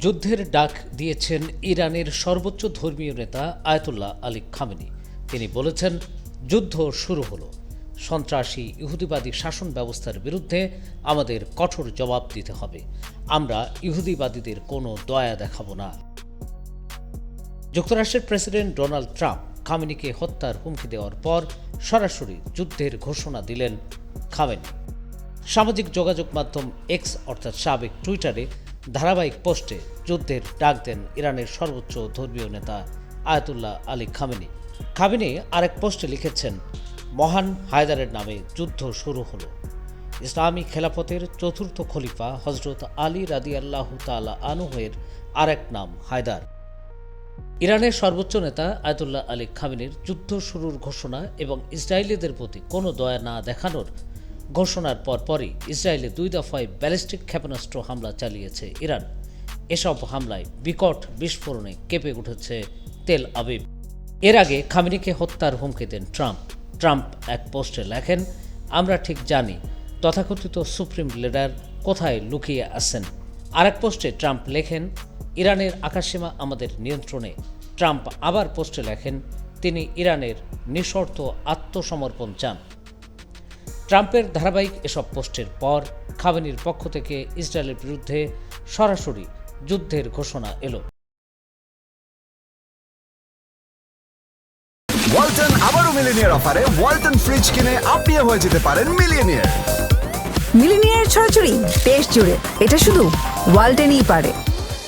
যুদ্ধের ডাক দিয়েছেন ইরানের সর্বোচ্চ ধর্মীয় নেতা আয়তুল্লাহ আলী খামেনি। তিনি বলেছেন, যুদ্ধ শুরু হলো। সন্ত্রাসী ইহুদিবাদী শাসন ব্যবস্থার বিরুদ্ধে আমাদের কঠোর জবাব দিতে হবে। আমরা ইহুদিবাদীদের কোনো দয়া দেখাবো না। যুক্তরাষ্ট্রের প্রেসিডেন্ট ডোনাল্ড ট্রাম্প খামেনিকে হত্যার হুমকি দেওয়ার পর সরাসরি যুদ্ধের ঘোষণা দিলেন খামেনি। সামাজিক যোগাযোগ মাধ্যম এক্স, অর্থাৎ সাবেক টুইটারে ধারাবাহিক পোস্টে যুদ্ধের ডাক দেন ইরানের সর্বোচ্চ ধর্মীয় নেতা আয়াতুল্লাহ আলী খামেনি। খামেনি আরেক পোস্টে লিখেছেন, মহান হায়দারের নামে যুদ্ধ শুরু হলো। ইসলামী খেলাফতের চতুর্থ খলিফা হজরত আলী রাদি আল্লাহ তালা আনুহের আরেক নাম হায়দার। ইরানের সর্বোচ্চ নেতা আয়তুল্লাহ আলী খামিনের যুদ্ধ শুরুর ঘোষণা এবং ইসরায়েলিদের প্রতি কোনো দয়া না দেখানোর ঘোষণার পরপরই ইসরায়েলে দুই দফায় ব্যালিস্টিক ক্ষেপণাস্ত্র হামলা চালিয়েছে ইরান। এসব হামলায় বিকট বিস্ফোরণে কেঁপে উঠেছে তেল আবিব। এর আগে খামিনিকে হত্যার হুমকি দেন ট্রাম্প। ট্রাম্প এক পোস্টে লেখেন, আমরা ঠিক জানি, তথাকথিত সুপ্রিম লিডার কোথায় লুকিয়ে আছেন। আরেক পোস্টে ট্রাম্প লেখেন, ইরানের আকাশসীমা আমাদের নিয়ন্ত্রণে। ট্রাম্প আবার পোস্টে লেখেন, তিনি ইরানের নিঃশর্ত আত্মসমর্পণ চান। ট্রাম্পের ধারাবাহিক এসব পোস্টের পর খামেনির পক্ষ থেকে ইসরায়েলের বিরুদ্ধে সরাসরি যুদ্ধের ঘোষণা এলো। ওয়ালটন আবারও মিলিনিয়ার অফারে ওয়ালটন ফ্রিজ কিনে আপনিও হয়ে যেতে পারেন মিলিয়নিয়ার। মিলিনিয়ার ছড়াছড়ি দেশ জুড়ে এটা শুধু ওয়ালটেনই পারে।